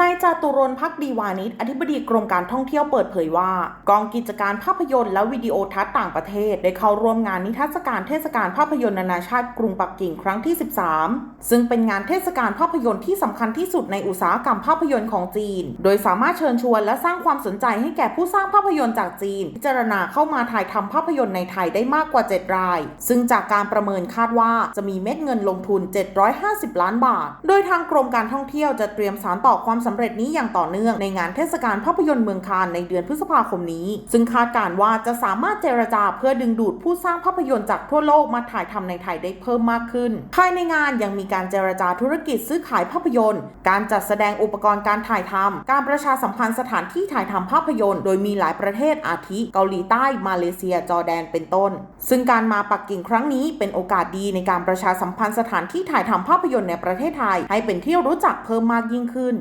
นายจาตุรนพักดีวานิชอธิบดีกรมการท่องเที่ยวเปิดเผยว่า กองกิจการภาพยนตร์และวิดีโอทัศน์ต่างประเทศ ได้เข้าร่วมงานนิทรรศการเทศกาลภาพยนตร์นานาชาติกรุงปักกิ่งครั้งที่ 13 ซึ่งเป็นงานเทศกาลภาพยนตร์ที่สำคัญที่สุดในอุตสาหกรรมภาพยนตร์ของจีน โดยสามารถเชิญชวนและสร้างความสนใจให้แก่ผู้สร้างภาพยนตร์จากจีน พิจารณาเข้ามาถ่ายทำภาพยนตร์ในไทยได้มากกว่า 7 ราย ซึ่งจากการประเมินคาดว่าจะมีเม็ดเงินลงทุน 750 ล้านบาท โดยทางกรมการท่องเที่ยวจะเตรียมสารต่อความสำเร็จนี้อย่างต่อเนื่องในงานเทศกาลภาพยนตร์เมืองคานในเดือนพฤษภาคมนี้ ซึ่งคาดการณ์ว่าจะสามารถเจรจาเพื่อดึงดูดผู้สร้างภาพยนตร์จากทั่วโลกมาถ่ายทำในไทยได้เพิ่มมากขึ้น ภายในงานยังมีการเจรจาธุรกิจซื้อขายภาพยนตร์ การจัดแสดงอุปกรณ์การถ่ายทำการประชาสัมพันธ์สถานที่ถ่ายทำภาพยนตร์ โดยมีหลายประเทศอาทิ เกาหลีใต้ มาเลเซีย จอร์แดน เป็นต้น ซึ่งการมาปักกิ่งครั้งนี้เป็นโอกาสดีในการประชาสัมพันธ์สถานที่ถ่ายทำภาพยนตร์ในประเทศไทย ให้เป็นที่รู้จักเพิ่มมากยิ่งขึ้น